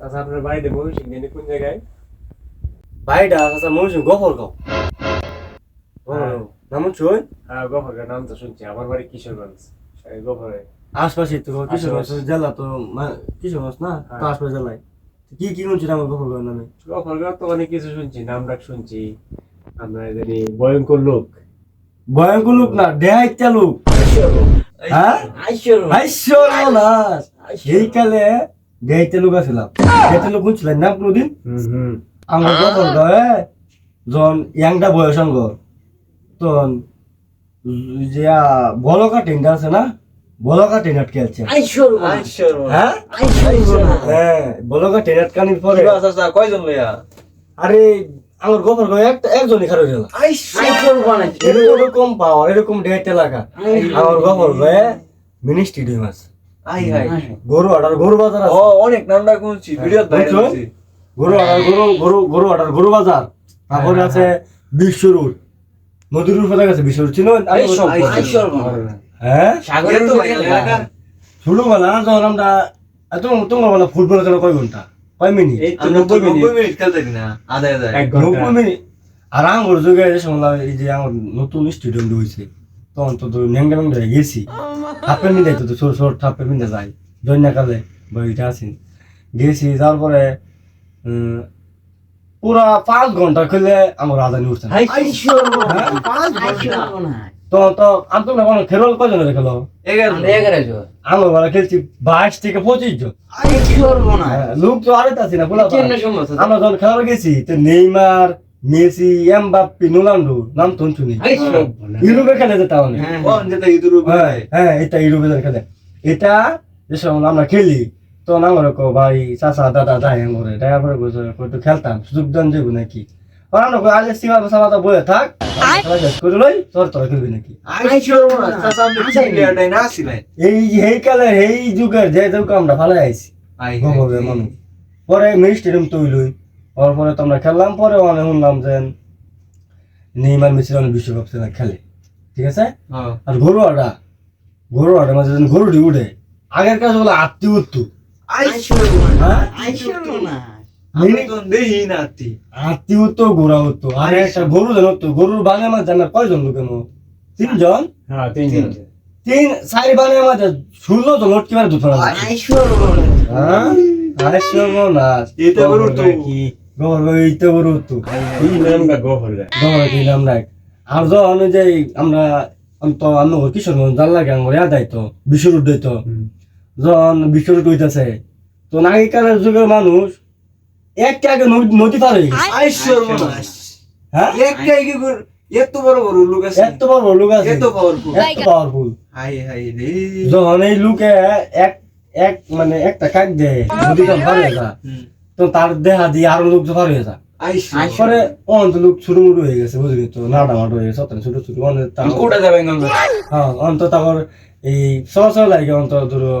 আচ্ছা আপনার বাড়িতে ময়মনসিং কোন জায়গায়? ভাইটা আচ্ছা মনুষ্য গফর গাও হ্যাঁ। নাম হ্যাঁ গফরের নাম তো শুনছি আমার বাড়ি কিশোরগঞ্জ গফরে। আশপাশে তো কিশোরগঞ্জ জেলা তো কিশোরগঞ্জ না? তো হ্যাঁ। আশপাশে জেলায়। কি কি শুনছি আমার গফর গাও নামে? গফরগাঁও তো অনেক কিছু শুনছি নাম ডাক শুনছি। আমরা জানি ভয়ঙ্কর লোক। ভয়ঙ্কর লোক না দেহাইত্যা লোক। হ্যাঁ? আইশ্বর নাস এই কালে দেহাইত্যা লোক দেহাইত্যা লোক শুনছিলেন না কোনোদিন হুম হুম আমার যখন ইয়াংটা বয়স অঙ্গ তখন যে বলকা টেন্ডা আছে না বলকা টেন্ডাট খেলছে হ্যাঁ হ্যাঁ বলকা টেন্ডাট কানির পরে কয়জন লইয়া আরে আমার গোবর গায়ে একটা একজনই খারাপ গেল এরকম পাওয়ার এরকম ডেট এলাকা আমার গোবর গায়ে মিনি স্টেডিয়াম আছে আই হাই। গরু আটার গরু বাজার ও অনেক নামটা শুনছি ভিডিও ভাইরাল বুঝছ? গরু আটার গরু গরু গরু আটার গরু বাজার। তারপরে আছে বিশ্ব রোড। নদীর উপরে গেছে বিশ্ব রোড। চিনো? হ্যাঁ? সাগরের তো এলাকা। ছোটবেলা যখন আমরা এত তোমার বেলা ফুটবল খেলা কয় ঘণ্টা? কয় মিনিট? নব্বই মিনিট। খেলতে না। নব্বই আর আমার যুগে এই যে আমার নতুন স্টেডিয়াম হয়েছে তখন তো তো ন্যাংটা ন্যাংটা হয়ে গেছি। প্যান্ট মিন্দাই তো ছোট ছোট প্যান্ট মিন্দা যাই জন্যাকালে বইটা আছি। গেছি যাওয়ার পরে পুরা পাঁচ ঘণ্টা খেলে আমার রাজধানী উঠছে না। তখন তো আমি তো কজন খেলো আমার বেলা খেলছি বাইশ থেকে পঁচিশ জন। হ্যাঁ, লোক তো আরে আছি না আমরা যখন খেলা গেছি তো নেইমার মেসি এমবাপ্পি নোলান্ডো নাম তো শুনি। ইউরোপে খেলে যেতে অনেক। ও যেটা ইদুর হ্যাঁ হ্যাঁ এটা ইউরোপে খেলে। এটা যে সময় আমরা খেলি তখন আমার কো ভাই চাচা দাদা যাই করে তারপরে একটু খেলতাম সুযোগ দেন যাব নাকি? আমরা সীমা সামাতা বলে থাক করে লই তোর তোরা খেলবি নাকি? এই এই কালে এই যুগের যে যুগ আমরা ভালো আইছি। পরে মিনি স্টেডিয়াম তৈরি হওয়ার পরে তো আমরা খেললাম পরে অনেক শুনলাম যে নেইমার মেসি অনেক বিশ্বকাপ খেলা খেলে। ঠিক আছে? হ্যাঁ। আর গরুয়াটা গরুয়াটা মাঝে যখন গরুটি উঠে আগের কাজ বলে আত্মি উঠতো হ্যাঁ? না। আত্মি গোড়া উঠতো আর একটা গরু যেন গরুর মাঝে আমরা কয়জন লোকের মতো তিনজন? হ্যাঁ তিন চারি বানের মাঝে ষোলো জন লটকি মারে দুটো হ্যাঁ? আড়াইশো নাচ এটা গরুর তো এই নামটা রাখ আর যখন আমরা অন্ত আমি কিশোরগঞ্জ জাল লাগে আমার ইয়াদ আইতো যখন তো যুগের মানুষ একটা আগে নদী- পার। হয়ে? হ্যাঁ একটাই কি গরু এত বড় বড় লোক আছে। এত বড় বড় লোক আছে। এত পাওয়ারফুল এত পাওয়ারফুল হাই হাই রে। যখন এই লোকে এক এক মানে একটা কাক দেয় নদীটা পার হয়ে। তো তার দেহা দিয়ে আরও লোক পার হয়ে যা আইশ্বর পরে অন্ত লোক ছোট মুটো হয়ে গেছে বুঝলি তো নাটা মাটো হয়ে গেছে অত ছোট ছোট কোটা যাবে হ্যাঁ অন্ত তারপর এই সহসর লাগে অন্ত ধরো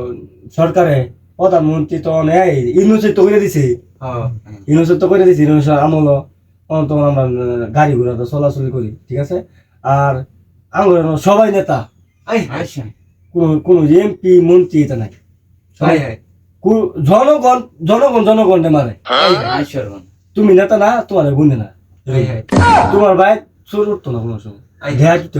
সরকারে প্রধানমন্ত্রী তো নেই ইউনুসের তো করে দিছে। হ্যাঁ। ইউনুসের তো করে দিছে ইউনুসের আমল অন্ত আমরা গাড়ি ঘোড়া তো চলাচল করি ঠিক আছে? আর আমরা সবাই নেতা। আই কোনো কোনো এমপি মন্ত্রী এটা নাই। কো- জনগণ জনগণ জনগণে মারে। তুমি নেতা না তোমার গুনে না। তোমার ভাই চোর উঠতো না কোনো সময়। আই করতে চুতে